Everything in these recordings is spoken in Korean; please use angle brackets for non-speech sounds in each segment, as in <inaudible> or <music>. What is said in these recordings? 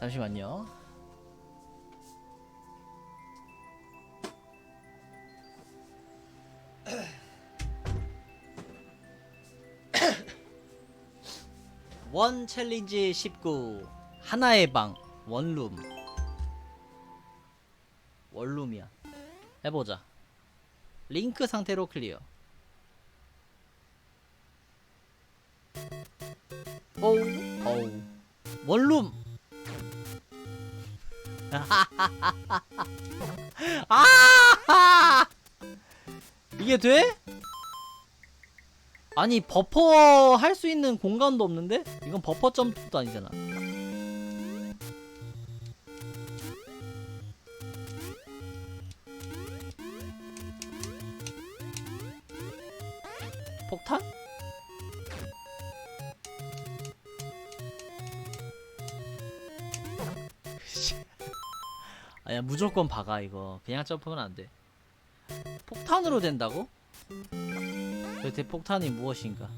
잠시만요. <coughs> 원 챌린지 19 하나의 방 원룸. 원룸이야. 해보자. 링크 상태로 클리어. 오우 어우 원룸 아 <laughs> 이게 돼? 아니 버퍼 할 수 있는 공간도 없는데? 이건 버퍼 점프도 아니잖아 폭탄? 아니야 무조건 박아 이거. 그냥 점프면 안돼. 폭탄으로 된다고? 그 대폭탄이 무엇인가?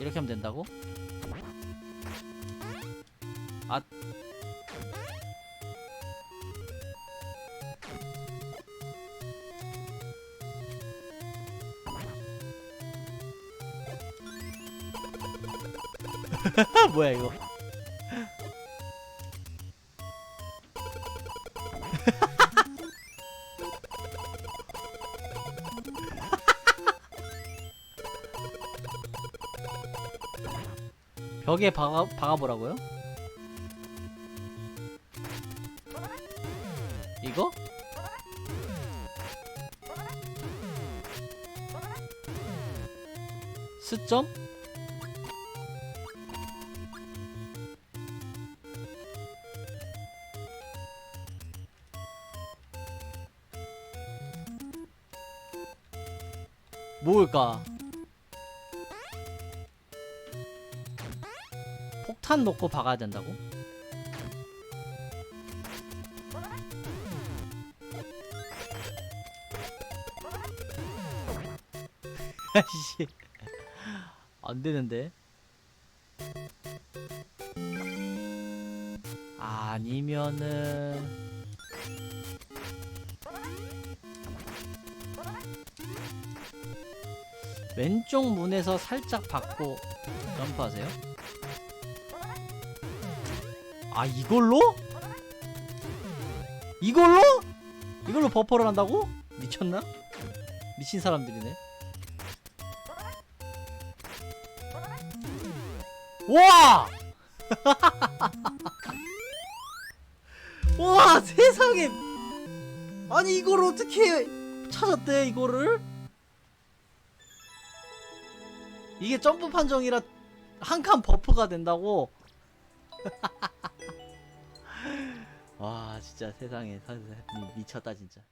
이렇게 하면 된다고? 아. <laughs> 뭐야 이거 벽에 박아, 박아보라고요? 이거? 스점? 뭘까? 폭탄 놓고 박아야 된다고? <laughs> 아이씨 안 되는데 아니면은 왼쪽 문에서 살짝 받고 점프하세요? 아 이걸로? 이걸로? 이걸로 버퍼를 한다고? 미쳤나? 미친 사람들이네. 와! <laughs> 와 세상에 아니 이걸 어떻게 찾았대 이거를? 이게 점프 판정이라 한 칸 버프가 된다고? 진짜 세상에 사- 사- 미- 미쳤다 진짜